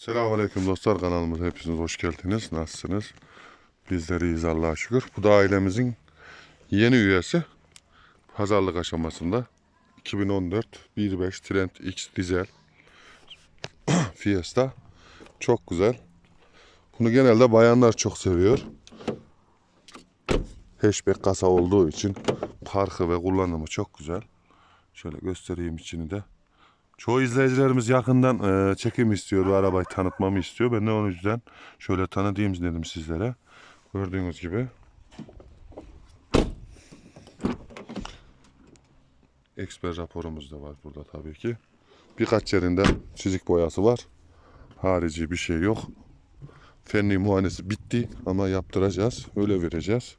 Selamünaleyküm dostlar kanalımıza hepiniz hoş geldiniz. Nasılsınız? Bizler iyiyiz Allah'a şükür. Bu da ailemizin yeni üyesi. Pazarlık aşamasında. 2014 1.5 Trend X dizel Fiesta. Çok güzel. Bunu genelde bayanlar çok seviyor. Hatchback kasa olduğu için parkı ve kullanımı çok güzel. Şöyle göstereyim içini de. Çoğu izleyicilerimiz yakından e, çekim istiyor, bu arabayı tanıtmamı istiyor. Ben de onun yüzden şöyle tanıtayım dedim sizlere. Gördüğünüz gibi. Eksper raporumuz da var burada tabii ki. Birkaç yerinde çizik boyası var. Harici bir şey yok. Fenli muayenesi bitti ama yaptıracağız. Öyle vereceğiz.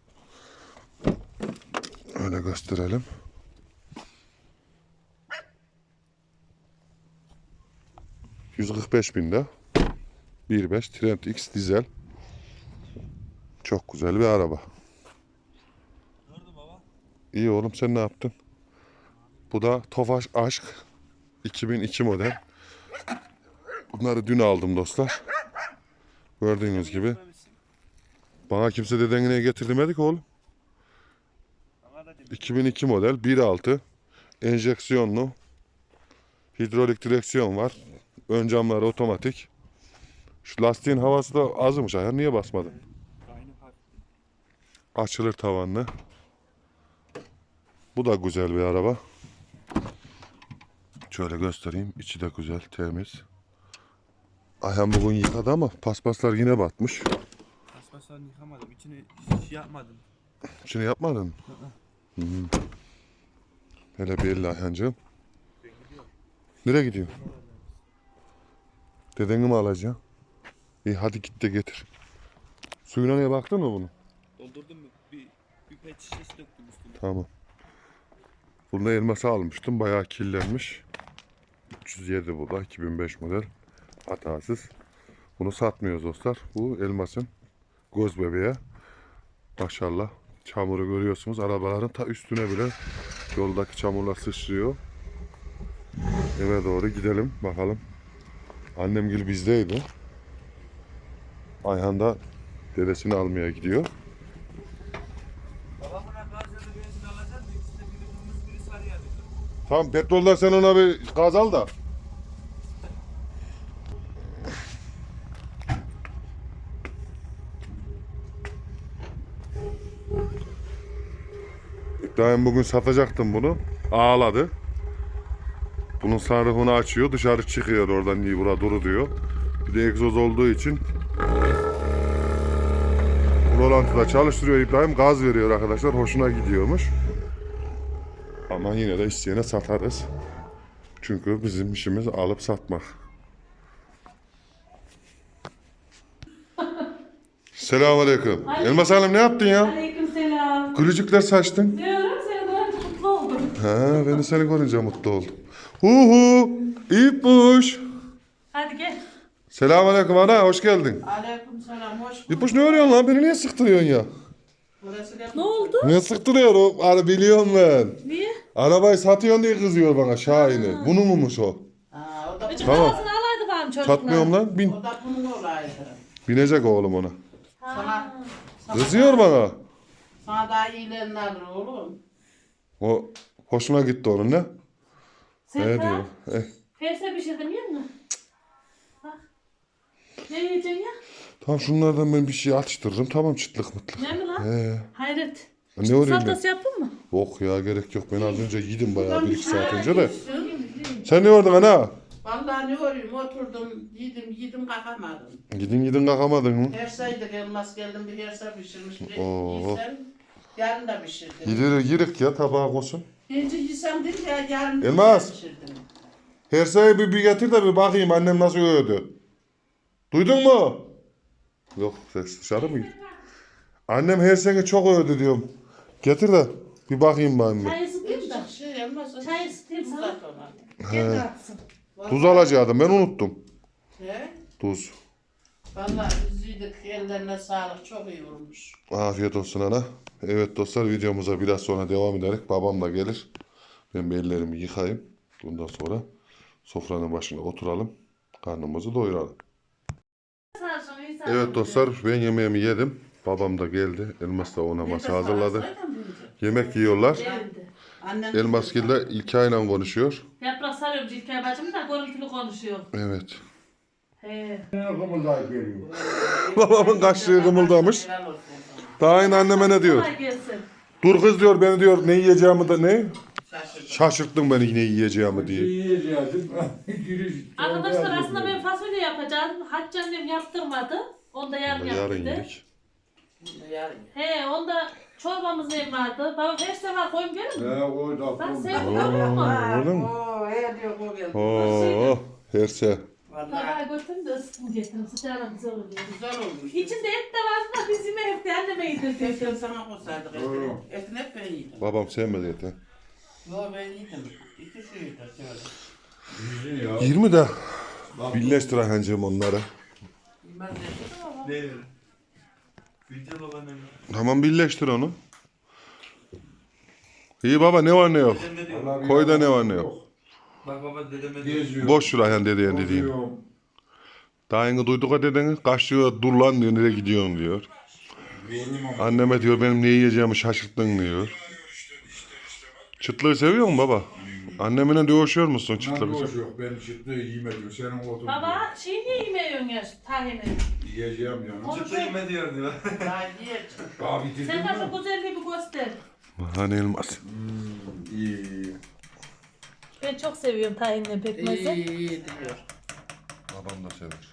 Öyle gösterelim. ...145 binde... ...1.5 Trend X dizel... ...çok güzel bir araba. Gördüm baba. İyi oğlum sen ne yaptın? Bu da Tofaş Aşk 2002 model. Bunları dün aldım dostlar. Gördüğünüz gibi. Bana kimse dedengine getirmedik oğlum. Bana da demiş. 2002 model 1.6 enjeksiyonlu hidrolik direksiyon var. Ön camları otomatik. Şu lastiğin havası da azmış. Ayar niye basmadın? Açılır tavanlı. Bu da güzel bir araba. Şöyle göstereyim. İçi de güzel, temiz. Ayhan bugün yıkadı ama paspaslar yine batmış. Paspaslarını yıkamadım. İçini hiç yapmadım. İçini yapmadın mı? Hı hı. Hele Ayhancığım. Ben gidiyorum. Nereye gidiyor? Dedeni mi alacaksın? İyi hadi git de getir. Suyuna neye baktın mı bunu? Doldurdum mu? Bir, bir pet şişesi döktüm üstüne. Tamam. Bunda elması almıştım. Bayağı kirlenmiş. 307 bu da. 2005 model. Hatasız. Bunu satmıyoruz dostlar. Bu elmasın göz bebeği. Maşallah. Çamuru görüyorsunuz. Arabaların ta üstüne bile yoldaki çamurlar sıçrıyor. Eve doğru gidelim. Bakalım. Annemgil bizdeydi. Ayhan da dedesini almaya gidiyor. Tamam petrolden sen ona bir gaz al da. İbrahim bugün satacaktım bunu. Ağladı. Bunun sunroofunu açıyor. Dışarı çıkıyor oradan iyi bura duru diyor. Bir de egzoz olduğu için Rolantıda çalıştırıyor İbrahim. Gaz veriyor arkadaşlar. Hoşuna gidiyormuş. Ama yine de isteyene satarız. Çünkü bizim işimiz alıp satmak. Selamünaleyküm. Elmas Hanım ne yaptın ya? Aleykümselam. Gülücükler saçtın. Mutlu Ha, ben de seni görünce mutlu oldum. Hu hu, İpuş. Hadi gel. Selamünaleyküm ana, hoş geldin. Aleyküm selam, hoş bulduk. İpuş ne arıyorsun lan? Beni niye sıktırıyorsun ya? Burası Ne oldu? Niye sıktırıyor o? Ara biliyorum ben. Niye? Arabayı satıyorsun diye kızıyor bana Şahin'i. Bunun muymuş o? Aa, o da, Tamam. parasını alaydı bana çocuklar. Satmıyorum lan. Bin. o da bunun olaydı. Binecek oğlum ona. Sana, sana, Kızıyor bana. sana daha iyilerini alır oğlum. O hoşuna gitti onun ne? Sen Ne diyor? Eh. Ferse pişirdim yiyor musun? Bak. Ne yiyeceksin ya? Tamam şunlardan ben bir şey atıştırırım. Tamam çıtlık mıtlık. Ne mi lan? He. Hayret. Ne orayım ben? Salatası yaptın mı? Yok ya gerek yok. Ben az önce yedim bayağı bir iki saat Şöyle önce de. düştüm. Sen ne ordun ana? Vallahi ne olayım oturdum, yedim, yedim kalkamadım. Gidin gidin kalkamadın mı? Her saydık elmas geldim bir hersa pişirmiş. Bir Oo. yesem, yarın da pişirdim. Gidir yirik ya tabağa koysun. Birinci yesem dedim ya yarın Elmas. pişirdim. Her sayı bir, bir getir de bir bakayım annem nasıl övdü. Duydun mu? Yok ses dışarı mı gitti? Annem her sene çok övdü diyorum. Getir de bir bakayım ben bir. Çay ısıtayım da. Şey elmas. Çay ısıtayım sana. Uzat ona. Gel de atsın. Tuz alacaktım ben unuttum. He? Tuz. Vallahi biz yedik, ellerine sağlık, çok iyi olmuş. Afiyet olsun ana. Evet dostlar videomuza biraz sonra devam ederek babam da gelir. Ben ellerimi yıkayayım. Bundan sonra sofranın başına oturalım. Karnımızı doyuralım. Evet dostlar ben yemeğimi yedim. Babam da geldi. Elmas da ona masa hazırladı. Yemek yiyorlar. Elmas de İlkay'la konuşuyor. Yaprak sarıyormuş İlkay bacım da görüntülü konuşuyor. Evet. He. Babamın kaşığı kımıldamış. Daha aynı anneme ne diyor? Kolay gelsin. Dur kız diyor beni diyor ne yiyeceğimi de ne? Şaşırttın beni yine yiyeceğimi diye. Yiyeceğim. Giriş. Arkadaşlar aslında ben fasulye yapacağım. Hacı annem yaptırmadı. Onda yarın Yarın yaptı. yedik. Yarın. He onda çorbamız ne vardı? Babam her sefer koyun gelir mi? He o da. Ben o- sevdim görüyor musun? Öyle mi? Oo, he diyor bu geldi. Oo, herse. Vallahi Tabağa götürün de ısıtın getirin. Sıcağına güzel oluyor. güzel olmuş. İçinde et de vardı da biz yemeğe anneme yedirdik. Keşke sana koysaydık etini. Doğru. Etini hep ben yedim. Babam sevmedi eti. Yo ben yedim. İki şey yedim. şöyle. Yüzün ya. 20 de birleştir Ayhancığım onları. Bilmem ne dedi ama. Ne? Bilce babaannem. Tamam birleştir onu. İyi baba ne var ne yok. De Koyda ne var ne yok. Bak baba dedeme diyor. Geziyor. Boş ver Ayhan dediğin dediğin. Bozuyor. Daha yeni duyduk o dedeni. Kaçıyor dur lan diyor nereye gidiyorsun diyor. Benim ama. Anneme diyor benim ne yiyeceğimi şaşırttın diyor. Çıtlığı seviyor musun baba? Annemine dövüşüyor musun Ben çıtlığı? boş yok. Ben çıktı yemedim. Senin otun. Baba şey niye yemiyorsun ya tahini? Yiyeceğim canım. Çıtı yeme diyor diyor. Daha yiyeceğim. Daha bitirdin Sen de mi? şu güzelliği bir göster. Hani elmas. İyi iyi. Ben çok seviyorum tahinle İyi pekmezi. iyi diyor. Babam da sever.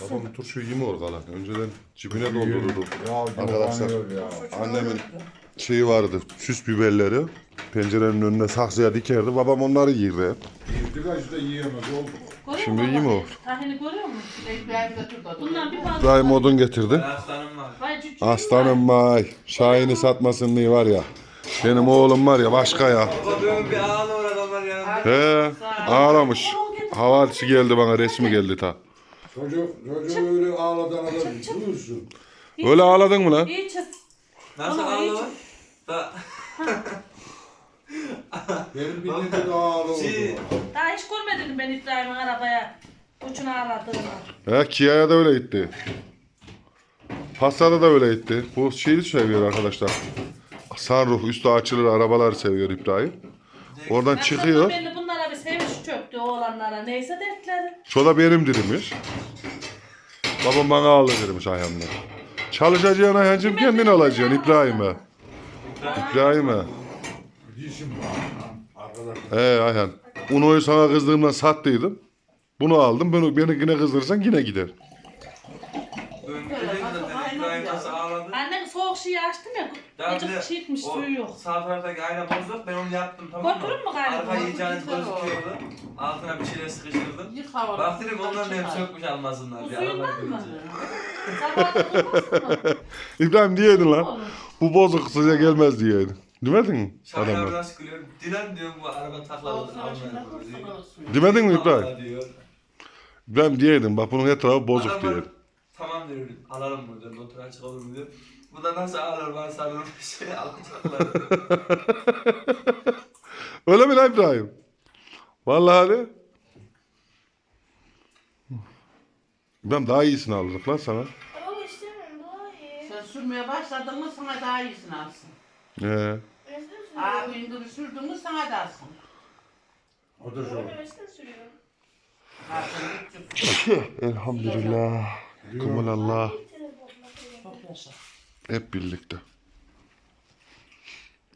Babam turşuyu yemiyor kalan. Önceden cibine doldururdu. Ya Arkadaşlar. ya. Annemin şeyi vardı süs biberleri. Pencerenin önüne saksıya dikerdi. Babam onları yerdi. Yirdi kaç da yiyemez oldu. Görüyor Şimdi musun iyi mi baba? o? Tahini görüyor musun? İbrahim de tut da Bundan bir fazla. İbrahim odun getirdi. Aslanım var. Vay cücüğüm Aslanım vay. Şahin'i satmasın diye var ya. Benim oğlum var ya başka ya. Baba diyorum bir var yanında. He ağlamış. Havadisi geldi bana resmi geldi ta. Çocuk, çocuk öyle ağladan adam duyursun. Öyle ağladın mı lan? İyi çık. Nasıl Ama ağla hiç- var? Da, Benim bildiğim de ağla oldu. Şey- Daha hiç görmedim ben İbrahim'in arabaya uçunu ağladığını. He Kia'ya da öyle gitti. Passat'a da öyle gitti. Bu şeyi seviyor arkadaşlar. Sunroof üstü açılır arabalar seviyor İbrahim. Oradan çıkıyor. Ben de bunlara bir sevinç çöktü oğlanlara. Neyse dertleri. Şu da benimdir demiş. Babam bana aldı demiş ayağımda. Çalışacaksın Ayhancığım kendin alacaksın İbrahim'e. İbrahim'e. Dişim. He Ayhan. Uno'yu sana kızdığımdan sattıydım. Bunu aldım. Beni, beni yine kızdırırsan yine gider. Dün dedim zaten İbrahim nasıl ağladı. Annem soğuk şeyi Daha bir Azıcık de çiğitmiş suyu yok. Sağ taraftaki ayna bozuk. Ben onu yaptım tamam mı? Götürün mü gayrı Arka bunu? yiyeceğiniz Götür o. gözüküyordu. Altına bir şeyler sıkıştırdım. Yık havalı. Bak dedim onların hep sökmüş almasınlar. Bu diye, suyundan mı? görünce. Durmasın mı? İbrahim diyeydin lan. Olur. Bu bozuk size gelmez diyeydin. Demedin mi Şahin abi adamlar? nasıl gülüyor? Dilan diyorum bu araba takladı. Olsun başında kursun olsun. Demedin mi İbrahim? İbrahim diyeydin. Bak bunun etrafı bozuk diye. Tamam diyor. Alalım mı diyor. Motor açık olur mu diyor. Bu da nasıl alır ben sanırım şey alacaklar. Öyle mi lan İbrahim? Vallahi de. İbrahim daha iyisini aldık lan sana. Ama istemiyorum daha iyi. Sen sürmeye başladın mı sana daha iyisini alsın. He. Resmen Abi indir sürdün mü sana da alsın. O da sürüyorum. Ha sen git Elhamdülillah. Kumulallah. Çok yaşa. Hep birlikte.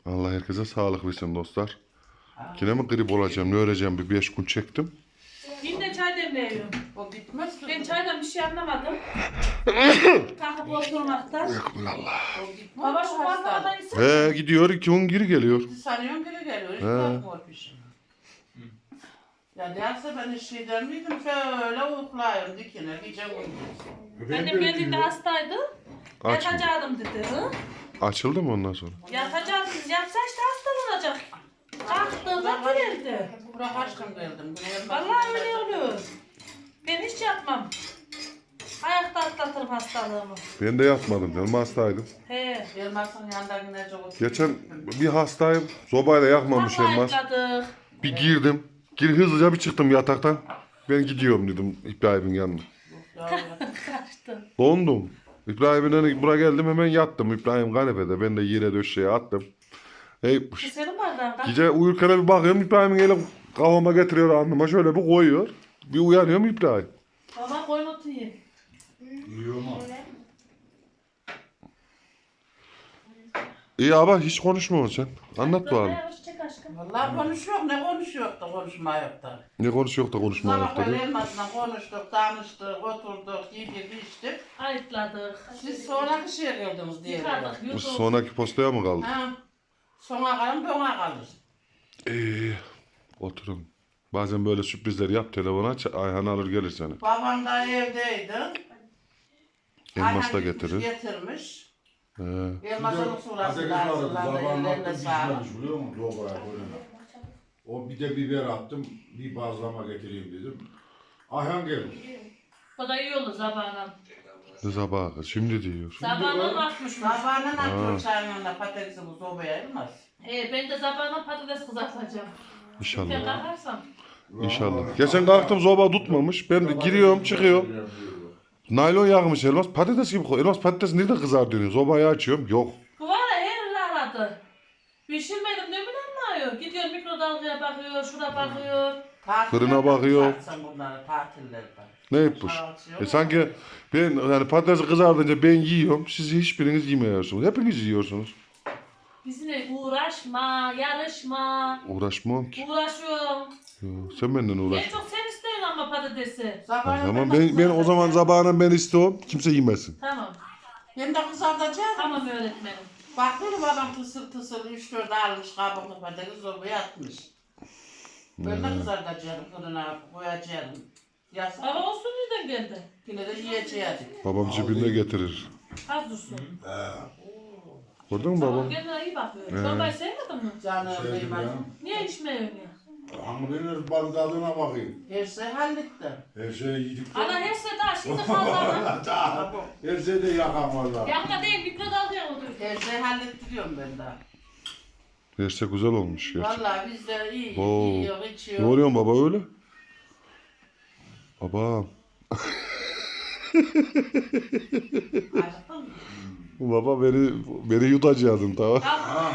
Allah herkese sağlık versin dostlar. Yine mi grip olacağım? Ne öleceğim? Bir beş gün çektim. Yine çay demliyorum. O gitmez ki. Ben çaydan bir şey anlamadım. Kalkıp oturmaktan. Allah. O gitmez. Baba şu bardağı ise. He gidiyor iki gün geri geliyor. Sanıyorum geri geliyor. Hiç He. bakmıyor peşine. Ya derse ben hiç şey der miydim? Şöyle uyuklayayım dikine. Gece uyuyor. Annem geldiğinde hastaydı. Aç mı? Yatacaktım dedi. Hı? Açıldı mı ondan sonra? Yatacaktım. Yatsa işte hastalanacak. Kalktığında geldi. Buraya kaçtım geldim. Vallahi öyle oluyor. Ben hiç yatmam. Ayakta atlatırım hastalığımı. Ben de yatmadım canım hastaydım. He. Elmasın yanında gidecek o. Geçen bir hastayım. Sobayla yakmamış Tam elmas. ayıkladık. Bir girdim. Gir hızlıca bir çıktım yataktan. Ben gidiyorum dedim İbrahim'in yanına. Ya, ya. çıktı. Dondum. İbrahim'in buraya geldim hemen yattım. İbrahim kanepede. Ben de yere döşeye attım. Hey, Bu senin bardağın. Kalk. gece uyurken bir bakıyorum İbrahim gelip kafama getiriyor alnıma şöyle bir koyuyor. Bir uyanıyorum İbrahim. Baba koyun otu ye. Yiyor mu? İyi abi hiç konuşmuyorsun sen. Anlat bakalım. Aşkım. Vallahi konuşuyor ne konuşuyor da konuşma yok da. Ne konuşuyor da konuşma Sabah ayakta böyle değil. elmasla konuştuk, tanıştık, oturduk, yedik, içtik. Ayıtladık. Siz sonraki şeye geldiniz diye. Yıkadık. Bu Yuduk. sonraki postaya mı kaldı? Ha. Sona kalın, bana kalır. İyi. Oturun. Bazen böyle sürprizler yap telefona aç. Ayhan alır gelir seni. Babam da evdeydi. Elmas da Ayhan gitmiş, getirir. Getirmiş. He. Elmasın surası da hazırlandı, ellerine sağlık. biliyor musun? Sobaya koyuna. O bir de biber attım. Bir bazlama getireyim dedim. Ayhan gelmiş. O da iyi olur zabağına. Ne şimdi diyor. Zabağına atmış. Sabahına atıyor çayın yanına patatesi bu sobaya elmas. He ben de zabağına patates kızartacağım. Ben İnşallah. kalkarsam. İnşallah. Geçen kalktım zoba tutmamış. Ben de giriyorum çıkıyorum. Naylon yakmış elmas. Patates gibi koy. Elmas patates nerede kızar dönüyor. Zobayı açıyorum. Yok. Bu var ya her yeri aradı. Pişirmedim ne bileyim arıyor. Gidiyor mikrodalgaya bakıyor, şuna bakıyor. Tatillerde Fırına bakıyor. kızartsın bunları tatillerde. Ne yapmış? E sanki ben yani patatesi kızardınca ben yiyorum. Siz hiçbiriniz yemiyorsunuz. Hepiniz yiyorsunuz. Bizimle uğraşma, yarışma. Uğraşmam ki. Uğraşıyorum. Yo, sen benden uğraş. En çok sen istiyorsun ama patatesi. Sabahına Tamam da ben, ben o zaman zabağına ben istiyorum. Kimse yemesin. Tamam. Ben de kızartacağım. Tamam öğretmenim. Bak böyle babam tısır tısır üç dört almış kabuklu patates sobaya atmış. Ben Hmm. de kızartacağım fırına koyacağım. Yasak. Hava olsun nereden geldi? Yine de yiyeceğiz. Babam cebinde getirir. Az dursun. Gördün mü babam? Kendine iyi bakıyor. He. Çorbayı sevmedin mi? Canım ya. Niye içmiyorsun ya? Hamurun bandalına bakayım. Her şey hallettim. Her şeyi yedik. Ana her şey daha şimdi kaldı. Her şeyi de yakan valla. Yakma değil mikrodalgaya oturuyor. Her şey hallettiriyorum ben de. Yerse güzel olmuş gerçekten. Vallahi biz de iyi Oo. yiyor, Ne içiyor. oluyor baba öyle? Mı? Baba beni beni yutacaktın tamam.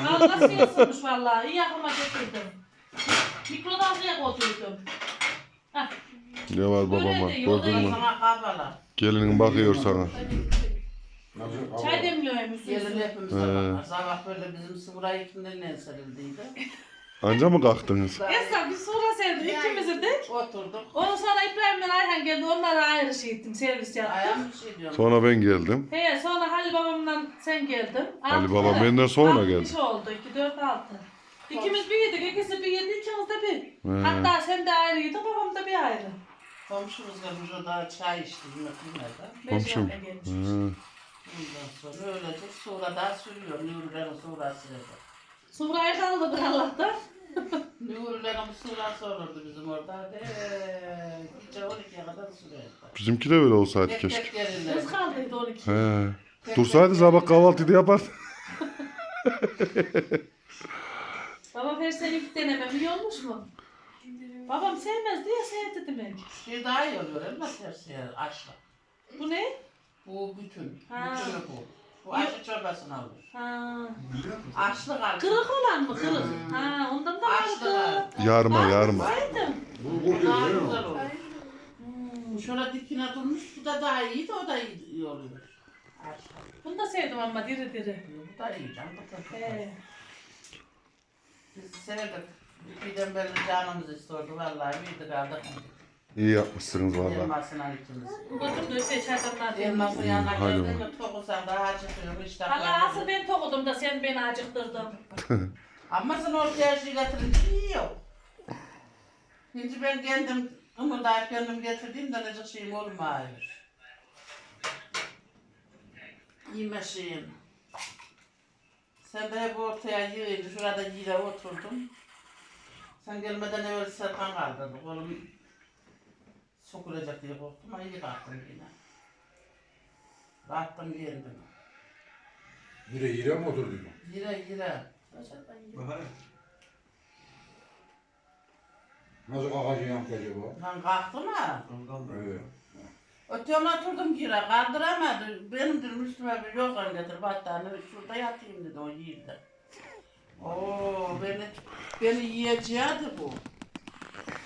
Nasıl ısınmış vallahi. İyi aklıma getirdim. Mikrodalgaya oturdum. Hah. Ne var babama Öyle de gördün mü? Sana. Gelinin bakıyor sana. Çay demliyorum Gelin üstüne. hepimiz He. sabah. Sabah böyle bizim sıvıra içinden ne serildiydi. Anca mı kalktınız? Esra bir sonra sevdim ikimizi de. Oturduk. Ondan sonra İbrahim'le Ayhan geldi. Onlara ayrı şey ettim. Servis yaptım. Ayağım bir şey diyorum. Sonra ben geldim. He sonra Halil babamla sen geldin. Ali Altı babam benden sonra Altı geldi. kişi oldu. 2, 4, 6. İkimiz bir yedik. ikisi bir yedi. ikimiz de bir. He. Hatta sen de ayrı yedin. Babam da bir ayrı. Komşumuz gelmiş o da çay içti yemeklemeden. Beş Komşum. yaşına gelmiş. He. Ondan sonra öylece sonra da sürüyor. Nurilerin surası dedi. Sumra'yı kaldırdık Allah'tan. Nurilerin surası olurdu bizim orada. De, gece 12'ye kadar sürerdi. Bizimki de öyle olsaydı Tek keşke. tek gelirler. Kız kaldıydı 12. He. Dursaydı sabah kahvaltıyı yapardı. Babam her sene ilk denemem iyi olmuş mu? Babam sevmez diye sevdi demek. Şey daha iyi oluyor elmas her şey aşla. Bu ne? Bu bütün. Ha. Bütünü bu. Bu aşı çorbasını alır. Ha. Açlık alır. Kırık olan mı kırık? Ha ondan da Açlık vardı. alır. Yarma yarma. Saydım. Bulgur Daha değil mi? güzel olur. Bu şöyle dikine durmuş. Bu da daha iyi de o da iyi, oluyor. Açlık. Bunu da sevdim ama diri diri. Bu da iyi canım. Bu da He. Biz sevdik. Birden beri canımız istiyordu vallahi. Büyüdük aldık. İyi yapmışsınız valla. Elmasına ikimiz. Götürdü öte çadırlar. Elmasın yanına hadi geldi mi tokusan daha acıkıyor. İşte Allah asıl ben tokudum da sen beni acıktırdın. Ama sen ortaya şey getirince. Şimdi ben kendim kımıldayıp kendim getirdiğimde necik şeyim olmuyor. Yeme şeyim. Sen de hep ortaya yığıydı. Şurada yine oturdum. Sen gelmeden evvel Serkan kaldırdı. Oğlum sokulacak diye korktum ama iyi kalktım yine. Kalktım yendim. Yine yine mi oturdun? Yine yine. Nasıl kakacaksın acaba? Ben kalktım ha. Evet. Ötüyorum oturdum gira kaldıramadı. Benim dedim üstüme bir yorgan getir battaniye şurada yatayım dedi o yiğildi. Oo beni beni yiyeceğiydi bu.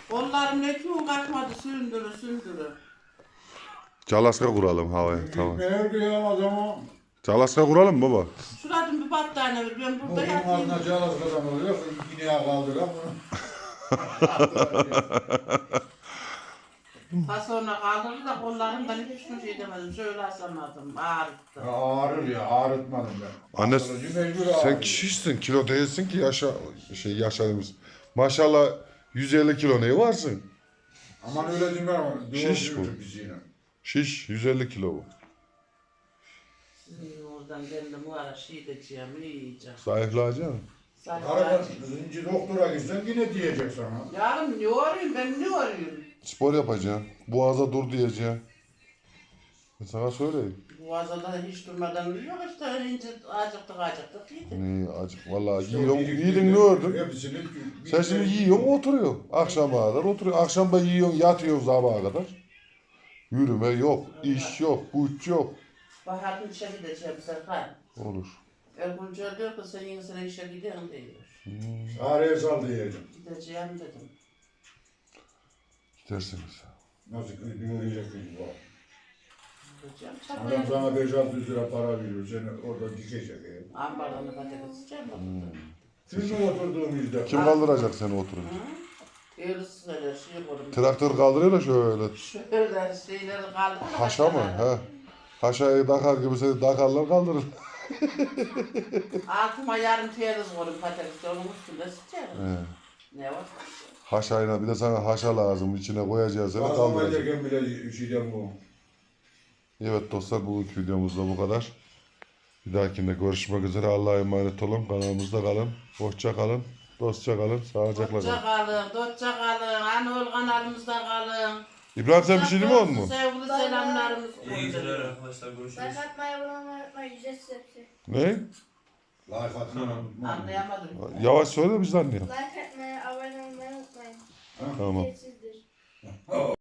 Kollarım ne gün kalkmadı sündürü sündürü. Calaska kuralım havaya. Tamam. Gitmeye kıyamaz ama. Calaska kuralım mı baba. Şuradan bir battaniye ver ben burada Bugün yatayım. ardına çalas kazanılıyor. Yine kaldıran sonra kaldırdı da kollarımdan hiçbir şey demedim. Şöyle asamadım. Ağrıttı. Ya ağrır ya ağrıtmadım ben. Anne mecbur sen ağrıyor. kişisin kilo değilsin ki yaşa şey yaşadığımız. Maşallah 150 kilo neyi varsın? Aman öyle deme ama. Şiş bu. Şiş 150 kilo bu. Sizin oradan ben de bu ara şey diyeceğim, yiyeceğim. Zayıflayacaksın. Arada zinci doktora gitsen yine diyecek sana. Yarın ne arıyorum ben ne arıyorum? Spor yapacaksın. Boğaza dur diyeceksin. Ben sana söyleyeyim. Boğazda da hiç durmadan yok işte ince acıktık acıktık yedik. Ne acık vallahi yiyorsun. Yedin ne ördün? Hepsini Sen şimdi yiyorsun oturuyorsun. Akşama kadar oturuyorsun. Akşam da yiyorsun yatıyorsun sabaha kadar. Yürüme yok, iş yok, güç yok. Baharın işe gideceğim Serkan. Olur. Ergun diyor ki sen yine sene işe gidiyorsun diyor. Araya sal diyeceğim. Gideceğim dedim. Gidersiniz. Nasıl miyim bu? Gideceğim Adam sana 5-600 lira para veriyor. Seni orada dikecek. yani. Ambardan da patates yiyeceğim. Şimdi oturduğum yüzde. Kim kaldıracak seni oturunca? Öyle şey yaparım. Traktör kaldırıyor da şöyle. Şöyle şeyleri kaldı. Haşa mı? He. Haşayı dakar gibi seni dakarlar kaldırır. Altıma yarım teyze koydum patatesi onun üstünde sıçarım. He. Ne var? Haşayla bir de sana haşa lazım. İçine koyacağız seni Kaldırma kaldıracak. ederken bile şeyden bu. Evet dostlar bugünkü videomuzda bu kadar. Bir dahakinde görüşmek üzere. Allah'a emanet olun. Kanalımızda kalın. Hoşça kalın. Dostça kalın. Sağlıcakla Hoşça kalın. kalın, dostça kalın, Anadolu kanalımızda kalın. İbrahim sen bir şey mi oldu mu? Sevgili selamlarımız. İyi geceler arkadaşlar görüşürüz. Abone olmayı unutmayın. Ücretsiz hepsi. Ne? Like atmayı. Anlayamadım. Yavaş söyle biz de anlayalım. Like atmayı, abone olmayı unutmayın. Tamam. Ücretsizdir.